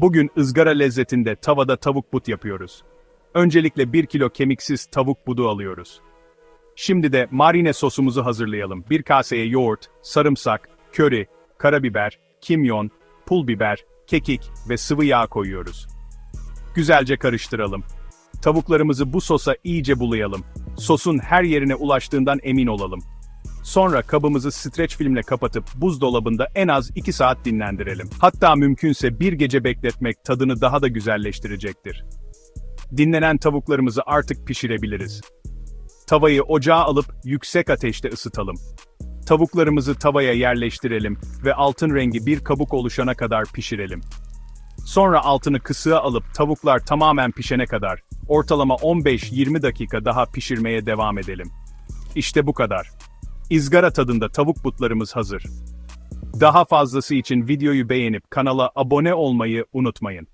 Bugün ızgara lezzetinde tavada tavuk but yapıyoruz. Öncelikle 1 kilo kemiksiz tavuk budu alıyoruz. Şimdi de marine sosumuzu hazırlayalım. Bir kaseye yoğurt, sarımsak, köri, karabiber, kimyon, pul biber, kekik ve sıvı yağ koyuyoruz. Güzelce karıştıralım. Tavuklarımızı bu sosa iyice bulayalım. Sosun her yerine ulaştığından emin olalım. Sonra kabımızı streç filmle kapatıp buzdolabında en az 2 saat dinlendirelim. Hatta mümkünse bir gece bekletmek tadını daha da güzelleştirecektir. Dinlenen tavuklarımızı artık pişirebiliriz. Tavayı ocağa alıp yüksek ateşte ısıtalım. Tavuklarımızı tavaya yerleştirelim ve altın rengi bir kabuk oluşana kadar pişirelim. Sonra altını kısığa alıp tavuklar tamamen pişene kadar ortalama 15-20 dakika daha pişirmeye devam edelim. İşte bu kadar. İzgara tadında tavuk butlarımız hazır. Daha fazlası için videoyu beğenip kanala abone olmayı unutmayın.